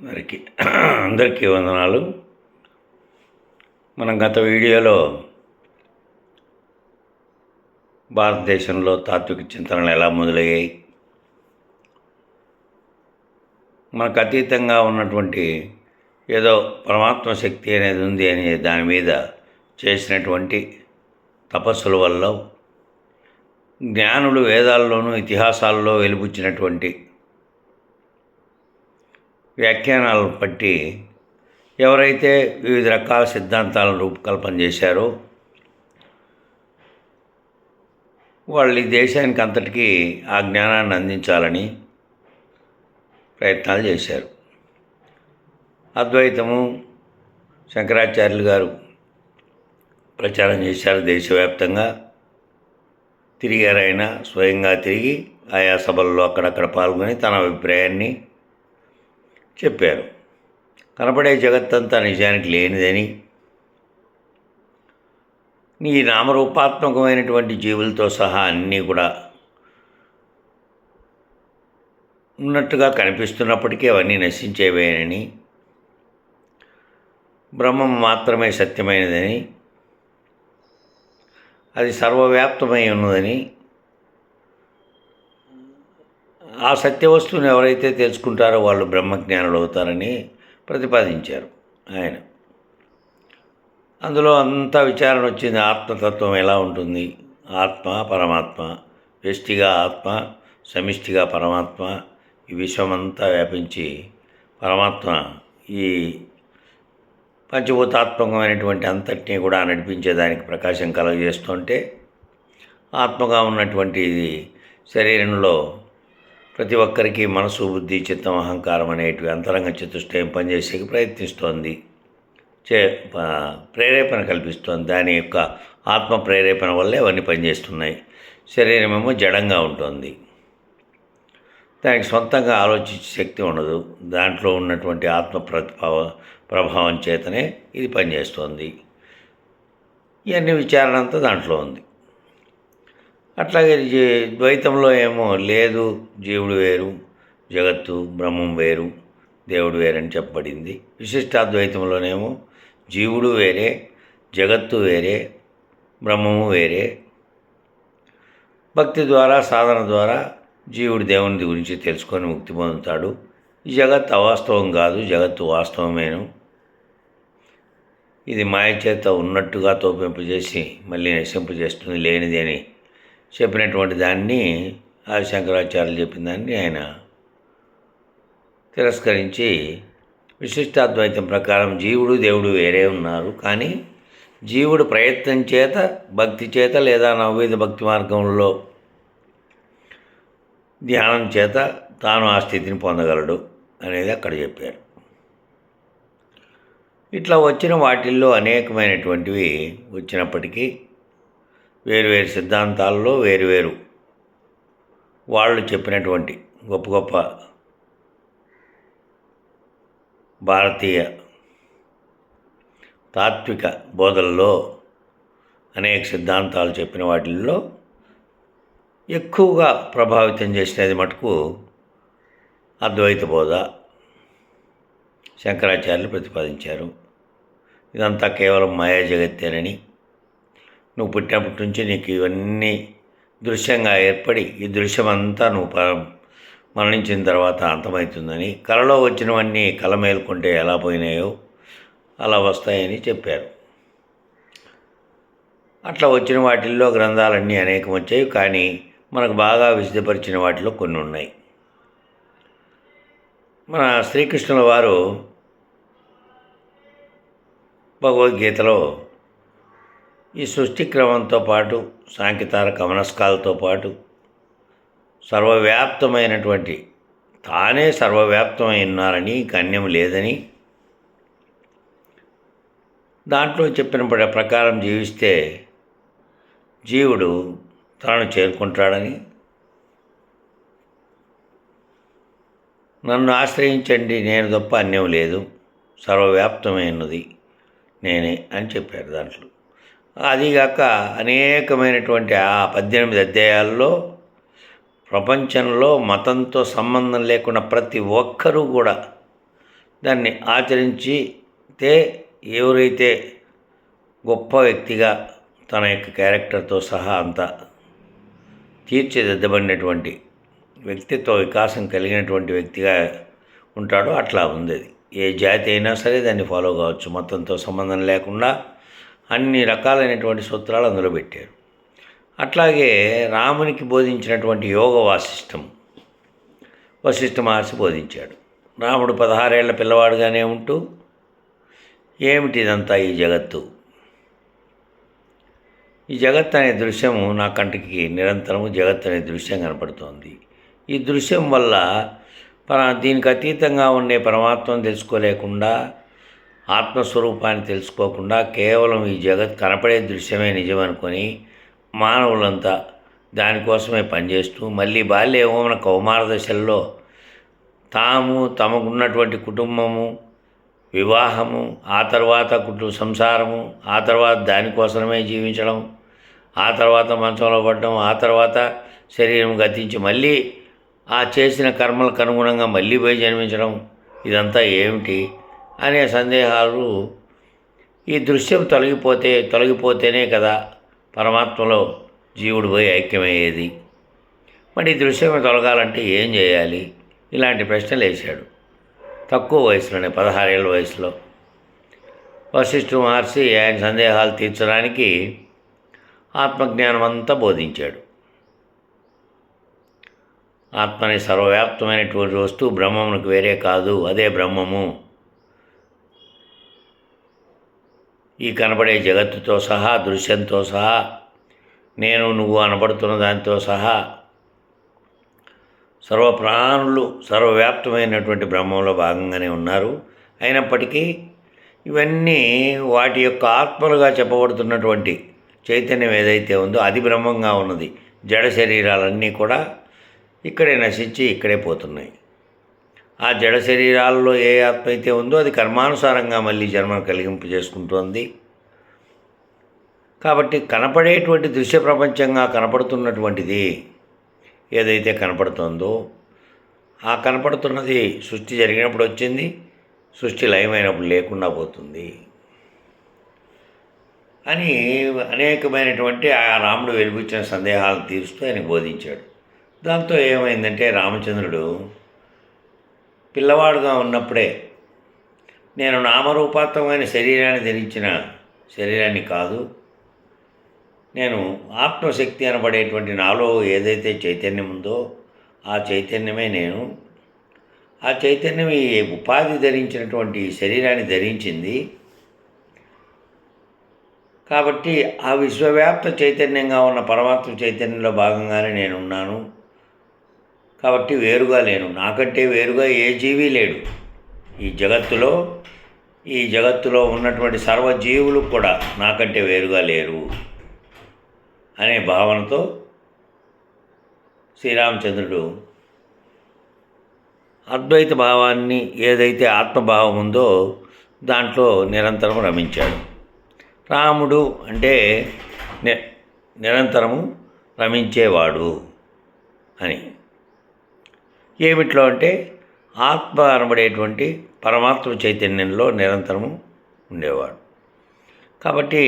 అందరికీ. అందరికీ వందనాలు. మనం గత వీడియోలో భారతదేశంలో తాత్విక చింతనలు ఎలా మొదలయ్యాయి? మనకు అతీతంగా ఉన్నటువంటి ఏదో పరమాత్మ శక్తి అనేది ఉంది అనే దాని మీద చేసినటువంటి తపస్సుల వల్ల జ్ఞానులు వేదాల్లోనూ ఇతిహాసాల్లో వెలుపుచ్చినటువంటి వ్యాఖ్యానాలను బట్టి ఎవరైతే వివిధ రకాల సిద్ధాంతాలను రూపకల్పన చేశారో వాళ్ళు ఈ దేశానికి అంతటికీ ఆ జ్ఞానాన్ని అందించాలని ప్రయత్నాలు చేశారు. అద్వైతము శంకరాచార్యులు గారు ప్రచారం చేశారు దేశవ్యాప్తంగా. తిరిగారు ఆయన స్వయంగా తిరిగి ఆయా సభల్లో అక్కడక్కడ పాల్గొని తన అభిప్రాయాన్ని చెప్పారు. కనపడే జగత్తంతా నిజానికి లేనిదని నీ నామరూపాత్మకమైనటువంటి జీవులతో సహా అన్నీ కూడా ఉన్నట్టుగా కనిపిస్తున్నప్పటికీ అవన్నీ నశించేవేనని బ్రహ్మం మాత్రమే సత్యమైనదని అది సర్వవ్యాప్తమై ఉన్నదని ఆ సత్యవస్తువుని ఎవరైతే తెలుసుకుంటారో వాళ్ళు బ్రహ్మజ్ఞానులు అవుతారని ప్రతిపాదించారు ఆయన. అందులో అంతా విచారణ వచ్చింది ఆత్మతత్వం ఎలా ఉంటుంది? ఆత్మ పరమాత్మ వ్యష్టిగా ఆత్మ సమిష్టిగా పరమాత్మ ఈ విశ్వమంతా వ్యాపించి పరమాత్మ ఈ పంచభూతాత్మకమైనటువంటి అంతటినీ కూడా నడిపించేదానికి ప్రకాశం కలగజేస్తుంటే ఆత్మగా ఉన్నటువంటి ఇది శరీరంలో ప్రతి ఒక్కరికి మనసు బుద్ధి చిత్తం అహంకారం అనేటివి అంతరంగ చతుష్టయం పనిచేసేకి ప్రయత్నిస్తోంది. చే ప్రేరేపణ కల్పిస్తోంది. దాని యొక్క ఆత్మ ప్రేరేపణ వల్లే అవన్నీ పనిచేస్తున్నాయి. శరీరమేమో జడంగా ఉంటుంది. దానికి సొంతంగా ఆలోచించే శక్తి ఉండదు. దాంట్లో ఉన్నటువంటి ఆత్మ ప్రతిభావ ప్రభావం చేతనే ఇది పనిచేస్తోంది. ఇవన్నీ విచారణ అంతా దాంట్లో ఉంది. అట్లాగే ద్వైతంలో ఏమో లేదు జీవుడు వేరు జగత్తు బ్రహ్మం వేరు దేవుడు వేరని చెప్పబడింది. విశిష్టాద్వైతంలోనేమో జీవుడు వేరే జగత్తు వేరే బ్రహ్మము వేరే. భక్తి ద్వారా సాధన ద్వారా జీవుడు దేవుని గురించి తెలుసుకొని ముక్తి పొందుతాడు. ఈ జగత్ అవాస్తవం కాదు జగత్తు వాస్తవమేను. ఇది మాయ చేత ఉన్నట్టుగా తోపింపజేసి మళ్ళీ నశింపజేస్తుంది లేనిది అని చెప్పినటువంటి దాన్ని ఆది శంకరాచార్యులు చెప్పిన దాన్ని ఆయన తిరస్కరించి విశిష్టాద్వైతం ప్రకారం జీవుడు దేవుడు వేరే ఉన్నారు. కానీ జీవుడు ప్రయత్నం చేత భక్తి చేత లేదా నవవిధ భక్తి మార్గంలో ధ్యానం చేత తాను ఆ స్థితిని పొందగలడు అనేది అక్కడ చెప్పారు. ఇట్లా వచ్చిన వాటిల్లో అనేకమైనటువంటివి వచ్చినప్పటికీ వేరువేరు సిద్ధాంతాల్లో వేరువేరు. వాళ్ళు చెప్పినటువంటి గొప్ప గొప్ప భారతీయ తాత్విక బోధల్లో అనేక సిద్ధాంతాలు చెప్పిన వాటిల్లో ఎక్కువగా ప్రభావితం చేసినది మటుకు అద్వైత బోధ. శంకరాచార్యులు ప్రతిపాదించారు. ఇదంతా కేవలం మాయా జగత్తేనని నువ్వు పుట్టినప్పటి నుంచి నీకు ఇవన్నీ దృశ్యంగా ఏర్పడి ఈ దృశ్యమంతా నువ్వు మరణించిన తర్వాత అంతమవుతుందని కళలో వచ్చినవన్నీ కళ మేలుకుంటే ఎలా పోయినాయో అలా వస్తాయని చెప్పారు. అట్లా వచ్చిన వాటిల్లో గ్రంథాలన్నీ అనేకం వచ్చాయి కానీ మనకు బాగా విశదపరిచిన వాటిలో కొన్ని ఉన్నాయి. మన శ్రీకృష్ణుల వారు భగవద్గీతలో ఈ సృష్టి క్రమంతో పాటు సాంకేతార కమనస్కాలతో పాటు సర్వవ్యాప్తమైనటువంటి తానే సర్వవ్యాప్తమై ఉన్నారని గణ్యం లేదని దాంట్లో చెప్పిన ప్రకారం జీవిస్తే జీవుడు తనను చేరుకుంటాడని. నన్ను ఆశ్రయించండి నేను తప్ప అన్యం లేదు సర్వవ్యాప్తమైనది నేనే అని చెప్పారు దాంట్లో. అదిగాక అనేకమైనటువంటి ఆ పద్దెనిమిది అధ్యాయాల్లో ప్రపంచంలో మతంతో సంబంధం లేకుండా ప్రతి ఒక్కరూ కూడా దాన్ని ఆచరించితే ఎవరైతే గొప్ప వ్యక్తిగా తన యొక్క క్యారెక్టర్తో సహా అంతా తీర్చిదిద్దబడినటువంటి వ్యక్తిత్వ వికాసం కలిగినటువంటి వ్యక్తిగా ఉంటాడో అట్లా ఉంది. అది ఏ జాతి అయినా సరే దాన్ని ఫాలో కావచ్చు. మతంతో సంబంధం లేకుండా అన్ని రకాలైనటువంటి సూత్రాలు అందులో పెట్టారు. అట్లాగే రామునికి బోధించినటువంటి యోగ వాసిష్టం వశిష్ఠ మహర్షి బోధించాడు. రాముడు పదహారేళ్ళ పిల్లవాడుగానే ఉంటూ ఏమిటి ఇదంతా ఈ జగత్తు? ఈ జగత్ అనే దృశ్యము నా కంటికి నిరంతరము జగత్ అనే దృశ్యం కనపడుతోంది. ఈ దృశ్యం వల్ల దీనికి అతీతంగా ఉండే పరమాత్మను తెలుసుకోలేకుండా ఆత్మస్వరూపాన్ని తెలుసుకోకుండా కేవలం ఈ జగత్ కనపడే దృశ్యమే నిజం అనుకొని మానవులంతా దానికోసమే పనిచేస్తూ మళ్ళీ బాల్య యౌవన కౌమార దశల్లో తాము తమకున్నటువంటి కుటుంబము వివాహము ఆ తర్వాత కుటుంబ సంసారము ఆ తర్వాత దానికోసమే జీవించడం ఆ తర్వాత మంచంలో పడడం ఆ తర్వాత శరీరం గతించి మళ్ళీ ఆ చేసిన కర్మలకు అనుగుణంగా మళ్ళీ పోయి జన్మించడం ఇదంతా ఏమిటి? అనే సందేహాలు ఈ దృశ్యం తొలగిపోతే తొలగిపోతేనే కదా పరమాత్మలో జీవుడు పోయి ఐక్యమయ్యేది. మరి ఈ దృశ్యం తొలగాలంటే ఏం చేయాలి? ఇలాంటి ప్రశ్నలు వేశాడు. తక్కువ వయసులోనే పదహారేళ్ళ వయసులో. వశిష్ఠ మహర్షి ఆయన సందేహాలు తీర్చడానికి ఆత్మజ్ఞానం అంతా బోధించాడు. ఆత్మని సర్వవ్యాప్తమైనటువంటి వస్తువు బ్రహ్మమునకు వేరే కాదు అదే బ్రహ్మము. ఈ కనబడే జగత్తుతో సహా దృశ్యంతో సహా నేను నువ్వు అనబడుతున్న దానితో సహా సర్వప్రాణులు సర్వవ్యాప్తమైనటువంటి బ్రహ్మంలో భాగంగానే ఉన్నారు. అయినప్పటికీ ఇవన్నీ వాటి యొక్క ఆత్మలుగా చెప్పబడుతున్నటువంటి చైతన్యం ఏదైతే ఉందో అది బ్రహ్మంగా ఉన్నది. జడ శరీరాలన్నీ కూడా ఇక్కడే నశించి ఇక్కడే పోతున్నాయి. ఆ జడ శరీరాల్లో ఏ ఆత్మ అయితే ఉందో అది కర్మానుసారంగా మళ్ళీ జన్మను కలిగింపు చేసుకుంటోంది. కాబట్టి కనపడేటువంటి దృశ్య ప్రపంచంగా కనపడుతున్నటువంటిది ఏదైతే కనపడుతుందో ఆ కనపడుతున్నది సృష్టి జరిగినప్పుడు వచ్చింది సృష్టి లయమైనప్పుడు లేకుండా పోతుంది అని అనేకమైనటువంటి ఆ రాముడు వెలిపించిన సందేహాలను తీరుస్తూ ఆయన బోధించాడు. దాంతో ఏమైందంటే రామచంద్రుడు పిల్లవాడుగా ఉన్నప్పుడే నేను నామరూపాత్మకమైన శరీరాన్ని ధరించిన శరీరాన్ని కాదు నేను ఆత్మశక్తి అనబడేటువంటి నాలో ఏదైతే చైతన్యం ఉందో ఆ చైతన్యమే నేను. ఆ చైతన్యం ఈ ఉపాధి ధరించినటువంటి శరీరాన్ని ధరించింది. కాబట్టి ఆ విశ్వవ్యాప్త చైతన్యంగా ఉన్న పరమాత్మ చైతన్యంలో భాగంగానే నేను ఉన్నాను కాబట్టి వేరుగా లేను. నాకంటే వేరుగా ఏ జీవి లేడు. ఈ జగత్తులో ఈ జగత్తులో ఉన్నటువంటి సర్వజీవులు కూడా నాకంటే వేరుగా లేరు అనే భావనతో శ్రీరామచంద్రుడు అద్వైత భావాన్ని ఏదైతే ఆత్మభావం ఉందో దాంట్లో నిరంతరం రమించాడు. రాముడు అంటే ని నిరంతరము రమించేవాడు అని. ఏమిట్లో అంటే ఆత్మ అనబడేటువంటి పరమాత్మ చైతన్యంలో నిరంతరము ఉండేవాడు. కాబట్టి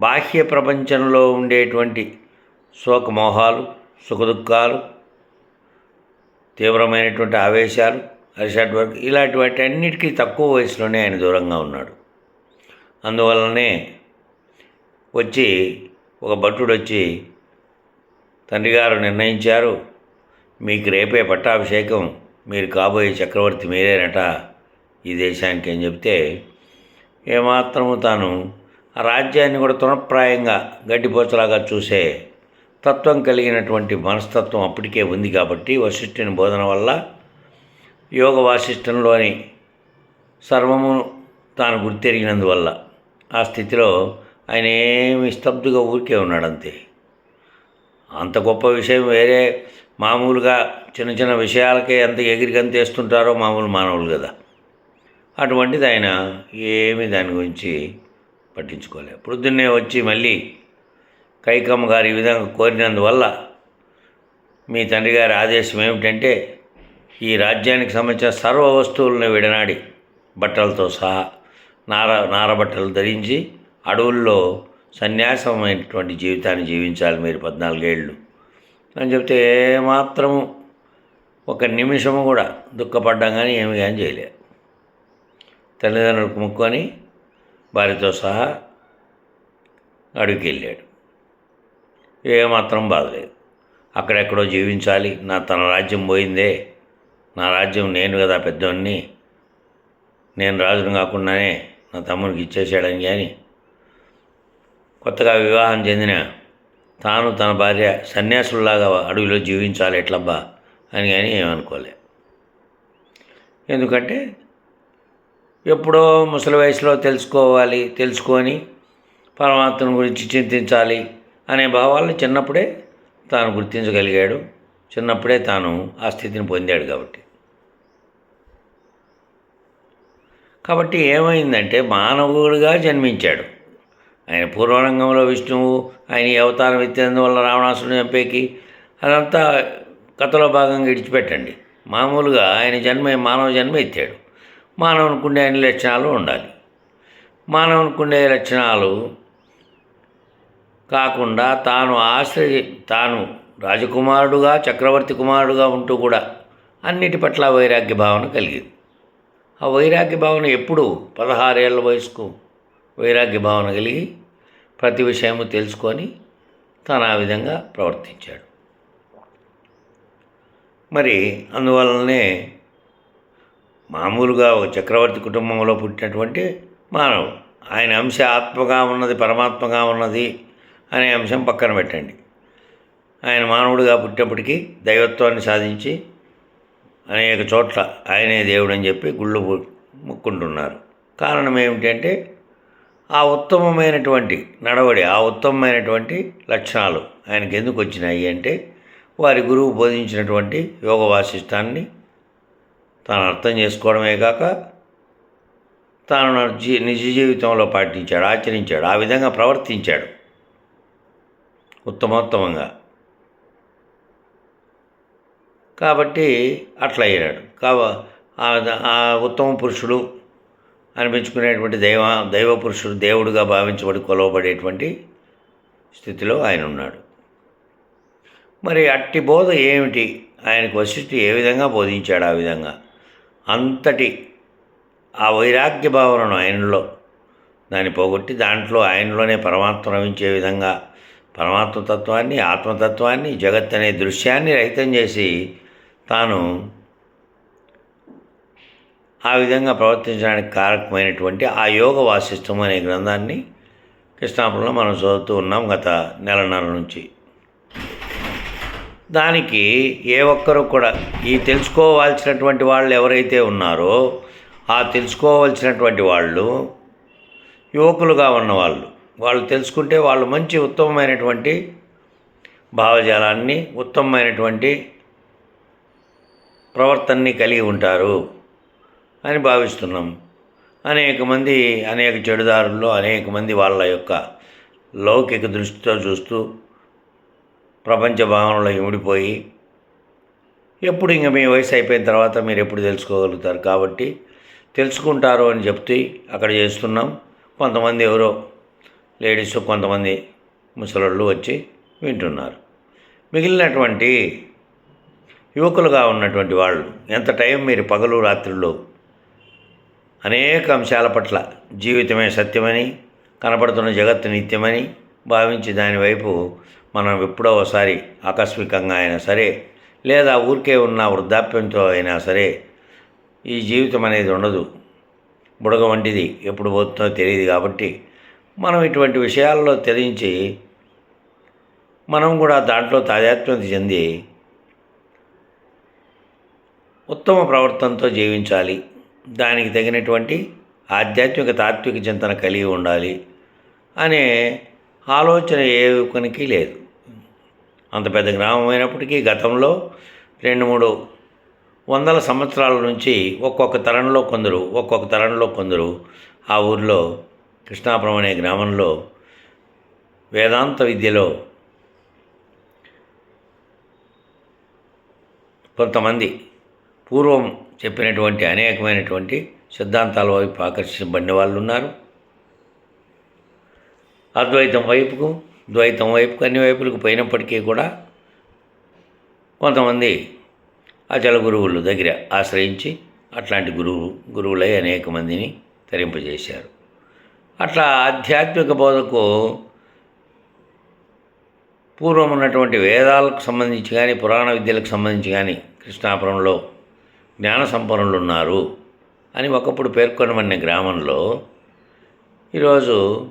బాహ్య ప్రపంచంలో ఉండేటువంటి శోకమోహాలు సుఖదుఖాలు తీవ్రమైనటువంటి ఆవేశాలు అరిషాట్ వర్క్ ఇలాంటి అన్నిటికీ తక్కువ వయసులోనే ఆయన దూరంగా ఉన్నాడు. అందువలనే వచ్చి ఒక భట్టుడు వచ్చి తండ్రి గారు నిర్ణయించారు మీకు రేపే పట్టాభిషేకం మీరు కాబోయే చక్రవర్తి మీరేనట ఈ దేశానికి అని చెప్తే ఏమాత్రము తాను ఆ రాజ్యాన్ని కూడా తృణప్రాయంగా గడ్డిపోచలాగా చూసే తత్వం కలిగినటువంటి మనస్తత్వం అప్పటికే ఉంది కాబట్టి వశిష్ఠుని బోధన వల్ల యోగ వాసిష్టంలోని సర్వము తాను గుర్తెరిగినందువల్ల ఆ స్థితిలో ఆయన ఏమి స్తబ్దుగా ఊరికే ఉన్నాడంతే. అంత గొప్ప విషయం వేరే మామూలుగా చిన్న చిన్న విషయాలకే ఎంత ఎగిరిగంతేస్తుంటారో మామూలు మానవులు కదా. అటువంటిది ఆయన ఏమీ దాని గురించి పట్టించుకోలేదు. పొద్దున్నే వచ్చి మళ్ళీ కైకమ్మ గారు ఈ విధంగా కోరినందువల్ల మీ తండ్రి గారి ఆదేశం ఏమిటంటే ఈ రాజ్యానికి సంబంధించిన సర్వ వస్తువులను విడనాడి బట్టలతో సహా నార నారబట్టలు ధరించి అడవుల్లో సన్యాసమైనటువంటి జీవితాన్ని జీవించాలి మీరు పద్నాలుగేళ్ళు. అని చెప్తే ఏమాత్రము ఒక నిమిషము కూడా దుఃఖపడ్డాం కానీ ఏమి కానీ చేయలే. తల్లిదండ్రులకు ముక్కొని భార్యతో సహా అడుగుకి వెళ్ళాడు ఏమాత్రం బాధలేదు అక్కడెక్కడో జీవించాలి. నా తన రాజ్యం పోయిందే. నా రాజ్యం నేను కదా పెద్దవాడిని నేను రాజును కాకుండానే నా తమ్ముడికి ఇచ్చేసాడని కానీ కొత్తగా వివాహం చెందిన తాను తన భార్య సన్యాసుల్లాగా అడవిలో జీవించాలి ఎట్లబ్బా అని కానీ ఏమనుకోలే. ఎందుకంటే ఎప్పుడో ముసలి వయసులో తెలుసుకోవాలి తెలుసుకొని పరమాత్మను గురించి చింతించాలి అనే భావాలను చిన్నప్పుడే తాను గుర్తించగలిగాడు. చిన్నప్పుడే తాను ఆ స్థితిని పొందాడు కాబట్టి. కాబట్టి ఏమైందంటే మానవుడిగా జన్మించాడు. ఆయన పూర్వరంగంలో విష్ణువు ఆయన అవతారం ఎత్తినందువల్ల రావణాసురుని చంపేకి అదంతా కథలో భాగంగా విడిచిపెట్టండి. మామూలుగా ఆయన జన్మ మానవ జన్మ ఎత్తాడు మానవునికి అన్ని లక్షణాలు ఉండాలి. మానవునికి లక్షణాలు కాకుండా తాను ఆశ్రయ తాను రాజకుమారుడుగా చక్రవర్తి కుమారుడుగా ఉంటూ కూడా అన్నిటి పట్ల వైరాగ్య భావన కలిగింది. ఆ వైరాగ్య భావన ఎప్పుడు పదహారేళ్ళ వయసుకు వైరాగ్య భావన కలిగి ప్రతి విషయము తెలుసుకొని తను ఆ విధంగా ప్రవర్తించాడు. మరి అందువలనే మామూలుగా ఒక చక్రవర్తి కుటుంబంలో పుట్టినటువంటి మానవుడు ఆయన అంశ ఆత్మగా ఉన్నది పరమాత్మగా ఉన్నది అనే అంశం పక్కన పెట్టండి. ఆయన మానవుడిగా పుట్టినప్పటికీ దైవత్వాన్ని సాధించి అనేక చోట్ల ఆయనే దేవుడు అని చెప్పి గుళ్ళు ముక్కుంటున్నారు. కారణం ఏమిటంటే ఆ ఉత్తమమైనటువంటి నడవడి ఆ ఉత్తమమైనటువంటి లక్షణాలు ఆయనకి ఎందుకు వచ్చినాయి అంటే వారి గురువు బోధించినటువంటి యోగ వాసిష్టాన్ని తాను అర్థం చేసుకోవడమే కాక తాను జీ నిజ జీవితంలో పాటించాడు ఆచరించాడు ఆ విధంగా ప్రవర్తించాడు. ఉత్తమోత్తమంగా. కాబట్టి అట్లా అయ్యాడు. కావ ఆ ఉత్తమ పురుషుడు అనిపించుకునేటువంటి దైవ దైవ పురుషుడు దేవుడుగా భావించబడి కొలవబడేటువంటి స్థితిలో ఆయన ఉన్నాడు. మరి అట్టి బోధ ఏమిటి? ఆయనకు వశిష్ఠి ఏ విధంగా బోధించాడు ఆ విధంగా? అంతటి ఆ వైరాగ్య భావనను ఆయనలో దాన్ని పోగొట్టి దాంట్లో ఆయనలోనే పరమాత్మ రవించే విధంగా పరమాత్మతత్వాన్ని ఆత్మతత్వాన్ని జగత్ అనే దృశ్యాన్ని రహితం చేసి తాను ఆ విధంగా ప్రవర్తించడానికి కారకమైనటువంటి ఆ యోగ వాసిష్టం అనే గ్రంథాన్ని కృష్ణాపురంలో మనం చదువుతూ ఉన్నాం గత నెలన్నర నుంచి. దానికి ఏ ఒక్కరు కూడా ఈ తెలుసుకోవాల్సినటువంటి వాళ్ళు ఎవరైతే ఉన్నారో ఆ తెలుసుకోవాల్సినటువంటి వాళ్ళు యువకులుగా ఉన్నవాళ్ళు వాళ్ళు తెలుసుకుంటే వాళ్ళు మంచి ఉత్తమమైనటువంటి భావజాలాన్ని ఉత్తమమైనటువంటి ప్రవర్తనని కలిగి ఉంటారు. అని భావిస్తున్నాం. అనేక మంది అనేక చెడుదారుల్లో అనేక మంది వాళ్ళ యొక్క లౌకిక దృష్టితో చూస్తూ ప్రపంచ భావనలో ఇమిడిపోయి ఎప్పుడు ఇంక మీ వయసు అయిపోయిన తర్వాత మీరు ఎప్పుడు తెలుసుకోగలుగుతారు? కాబట్టి తెలుసుకుంటారు అని చెప్తే అక్కడ చేస్తున్నాం. కొంతమంది ఎవరో లేడీస్ కొంతమంది ముసలోళ్ళు వచ్చి వింటున్నారు. మిగిలినటువంటి యువకులుగా ఉన్నటువంటి వాళ్ళు ఎంత టైం మీరు పగలు రాత్రుల్లో అనేక అంశాల పట్ల జీవితమే సత్యమని కనపడుతున్న జగత్తు నిత్యమని భావించి దానివైపు మనం ఎప్పుడో ఒకసారి ఆకస్మికంగా అయినా సరే లేదా ఊరికే ఉన్న వృద్ధాప్యంతో అయినా సరే ఈ జీవితం అనేది ఉండదు. బుడగ వంటిది ఎప్పుడు పోతుందో తెలియదు కాబట్టి మనం ఇటువంటి విషయాల్లో తెలియించి మనం కూడా దాంట్లో తాజాత్మ్యత చెంది ఉత్తమ ప్రవర్తనతో జీవించాలి. దానికి తగినటువంటి ఆధ్యాత్మిక తాత్విక చింతన కలిగి ఉండాలి అనే ఆలోచన ఏ కొనికి లేదు. అంత పెద్ద గ్రామం అయినప్పటికీ గతంలో రెండు మూడు వందల సంవత్సరాల నుంచి ఒక్కొక్క తరంలో కొందరు ఒక్కొక్క తరంలో కొందరు ఆ ఊరిలో కృష్ణాపురం అనే గ్రామంలో వేదాంత విద్యలో కొంతమంది పూర్వం చెప్పినటువంటి అనేకమైనటువంటి సిద్ధాంతాల వైపు ఆకర్షించబడిన వాళ్ళు ఉన్నారు. అద్వైతం వైపుకు ద్వైతం వైపుకు అన్ని వైపులకు పోయినప్పటికీ కూడా కొంతమంది అచల గురువుల దగ్గర ఆశ్రయించి అట్లాంటి గురువు గురువులై అనేక మందిని తరింపజేశారు. అట్లా ఆధ్యాత్మిక బోధకు పూర్వం ఉన్నటువంటి వేదాలకు సంబంధించి కానీ పురాణ విద్యలకు సంబంధించి కానీ కృష్ణాపురంలో జ్ఞాన సంపన్నులు ఉన్నారు అని ఒకప్పుడు పేర్కొనబడిన గ్రామంలో ఈరోజు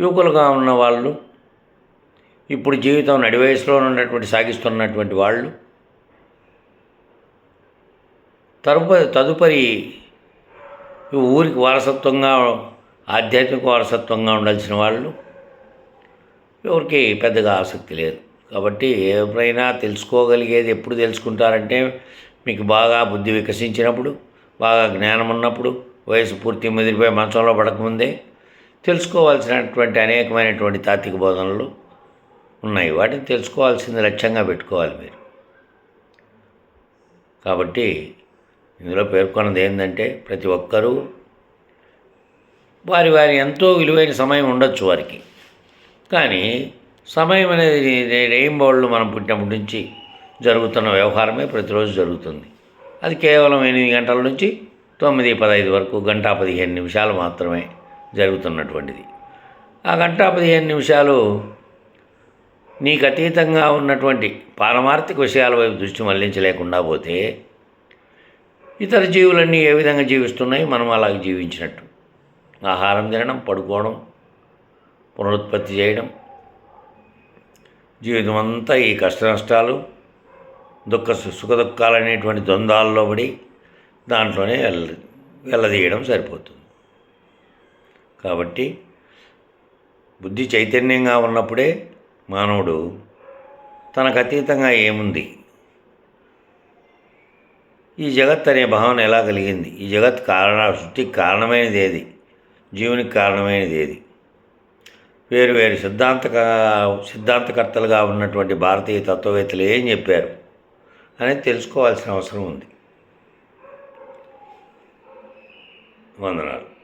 యువకులుగా ఉన్న వాళ్ళు ఇప్పుడు జీవితం నడివయసులో ఉన్నటువంటి సాగిస్తున్నటువంటి వాళ్ళు తదుపరి తదుపరి ఊరికి వారసత్వంగా ఆధ్యాత్మిక వారసత్వంగా ఉండాల్సిన వాళ్ళు ఎవరికి పెద్దగా ఆసక్తి లేదు. కాబట్టి ఎవరైనా తెలుసుకోగలిగేది ఎప్పుడు తెలుసుకుంటారంటే మీకు బాగా బుద్ధి వికసించినప్పుడు బాగా జ్ఞానం ఉన్నప్పుడు వయసు పూర్తి ముదిరిపోయి మంచంలో పడకముందే తెలుసుకోవాల్సినటువంటి అనేకమైనటువంటి తాత్విక బోధనలు ఉన్నాయి. వాటిని తెలుసుకోవాల్సింది లక్ష్యంగా పెట్టుకోవాలి మీరు. కాబట్టి ఇందులో పేర్కొన్నది ఏంటంటే ప్రతి ఒక్కరూ వారి వారి ఎంతో విలువైన సమయం ఉండొచ్చు వారికి. కానీ సమయం అనేది రెయిన్బోళ్ళు మనం పుట్టినప్పటి నుంచి జరుగుతున్న వ్యవహారమే ప్రతిరోజు జరుగుతుంది. అది కేవలం ఎనిమిది గంటల నుంచి తొమ్మిది పదహైదు వరకు గంట పదిహేను నిమిషాలు మాత్రమే జరుగుతున్నటువంటిది. ఆ గంట పదిహేను నిమిషాలు నీకు అతీతంగా ఉన్నటువంటి పారమార్థిక విషయాల వైపు దృష్టి మళ్ళించలేకుండా పోతే ఇతర జీవులన్నీ ఏ విధంగా జీవిస్తున్నాయి? మనం అలాగే జీవించినట్టు. ఆహారం తినడం పడుకోవడం పునరుత్పత్తి చేయడం జీవితం అంతా ఈ కష్ట నష్టాలు దుఃఖ సుఖ దుఃఖాలు అనేటువంటి ద్వంద్వాల్లో పడి దాంట్లోనే వెళ్ళ వెళ్ళదీయడం సరిపోతుంది. కాబట్టి బుద్ధి చైతన్యంగా ఉన్నప్పుడే మానవుడు తనకు అతీతంగా ఏముంది? ఈ జగత్ అనే భావన ఎలా కలిగింది? ఈ జగత్ కారణ సృష్టికి కారణమైనది ఏది? జీవునికి కారణమైనది ఏది? వేరు వేరు సిద్ధాంతక సిద్ధాంతకర్తలుగా ఉన్నటువంటి భారతీయ తత్వవేత్తలు ఏం చెప్పారు? అనేది తెలుసుకోవాల్సిన అవసరం ఉంది. వందనాలు.